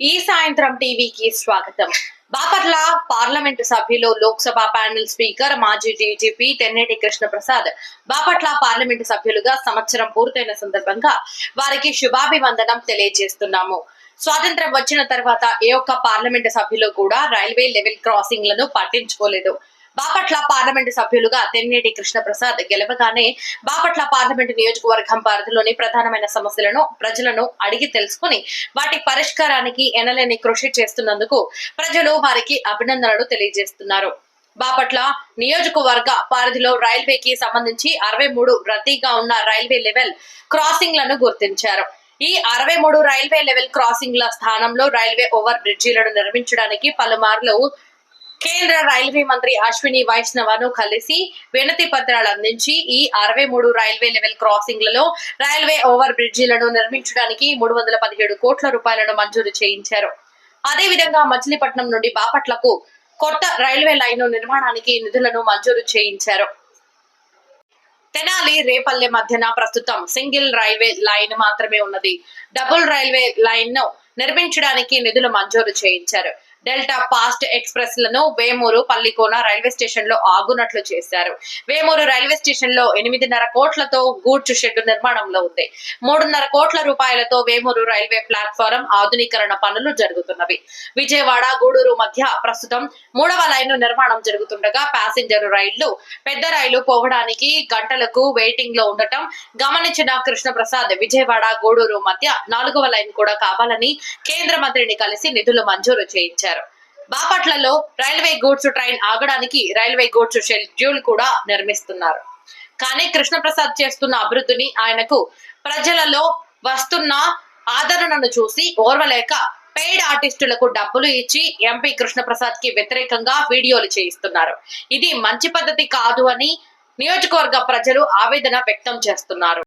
ఈ సాయంత్రం టీవీకి స్వాగతం. బాపట్ల పార్లమెంటు సభ్యులు లోక్సభ ప్యానెల్ స్పీకర్ మాజీ డీజీపీ తెన్నేటి కృష్ణప్రసాద్ బాపట్ల పార్లమెంటు సభ్యులుగా సంవత్సరం పూర్తయిన సందర్భంగా వారికి శుభాభివందనం తెలియజేస్తున్నాము. స్వాతంత్రం వచ్చిన తర్వాత ఏ ఒక్క పార్లమెంటు సభ్యులు కూడా రైల్వే లెవెల్ క్రాసింగ్లను పట్టించుకోలేదు. బాపట్ల పార్లమెంటు సభ్యులుగా తెన్నేటి కృష్ణప్రసాద్ గెలవగానే బాపట్ల పార్లమెంటు నియోజకవర్గం పరిధిలోని ప్రధానమైన సమస్యలను ప్రజలను అడిగి తెలుసుకుని వాటి పరిష్కారానికి ఎనలేని కృషి చేస్తున్నందుకు ప్రజలు వారికి అభినందనలు తెలియజేస్తున్నారు. బాపట్ల నియోజకవర్గ పరిధిలో రైల్వేకి సంబంధించి అరవై మూడు రద్దీగా ఉన్న రైల్వే లెవెల్ క్రాసింగ్లను గుర్తించారు. ఈ అరవై మూడు రైల్వే లెవెల్ క్రాసింగ్ల స్థానంలో రైల్వే ఓవర్ బ్రిడ్జీలను నిర్మించడానికి పలుమార్లు కేంద్ర రైల్వే మంత్రి అశ్విని వైష్ణవను కలిసి వినతి పత్రాలు అందించి ఈ అరవై మూడు రైల్వే లెవెల్ క్రాసింగ్లలో రైల్వే ఓవర్ బ్రిడ్జిలను నిర్మించడానికి మూడు వందల పదిహేడు కోట్ల రూపాయలను మంజూరు చేయించారు. అదేవిధంగా మచిలీపట్నం నుండి బాపట్లకు కొత్త రైల్వే లైన్ నిర్మాణానికి నిధులను మంజూరు చేయించారు. తెనాలి రేపల్లె మధ్యన ప్రస్తుతం సింగిల్ రైల్వే లైన్ మాత్రమే ఉన్నది. డబుల్ రైల్వే లైన్ను నిర్మించడానికి నిధులు మంజూరు చేయించారు. డెల్టా పాస్ట్ ఎక్స్ప్రెస్లను వేమూరు పల్లికోన రైల్వే స్టేషన్లో ఆగునట్లు చేశారు. వేమూరు రైల్వే స్టేషన్లో ఎనిమిదిన్నర కోట్లతో గూడ్స్ షెడ్ నిర్మాణంలో ఉంది. మూడున్నర కోట్ల రూపాయలతో వేమూరు రైల్వే ప్లాట్ఫారం ఆధునీకరణ పనులు జరుగుతున్నవి. విజయవాడ గూడూరు మధ్య ప్రస్తుతం మూడవ లైన్ నిర్మాణం జరుగుతుండగా ప్యాసింజర్ రైళ్ళు పెద్ద రైలు పోవడానికి గంటలకు వెయిటింగ్లో ఉండటం గమనించిన కృష్ణప్రసాద్ విజయవాడ గూడూరు మధ్య నాలుగవ లైన్ కూడా కావాలని కేంద్ర మంత్రిని కలిసి నిధులు మంజూరు చేయించారు. బాపట్లలో రైల్వే గూడ్స్ ట్రైన్ ఆగడానికి రైల్వే గూడ్స్ షెడ్యూల్ కూడా నిర్మిస్తున్నారు. కానీ కృష్ణప్రసాద్ చేస్తున్న అభివృద్ధిని ఆయనకు ప్రజలలో వస్తున్న ఆదరణను చూసి ఓర్వలేక పెయిడ్ ఆర్టిస్టులకు డబ్బులు ఇచ్చి ఎంపీ కృష్ణప్రసాద్కి వ్యతిరేకంగా వీడియోలు చేయిస్తున్నారు. ఇది మంచి పద్ధతి కాదు అని నియోజకవర్గ ప్రజలు ఆవేదన వ్యక్తం చేస్తున్నారు.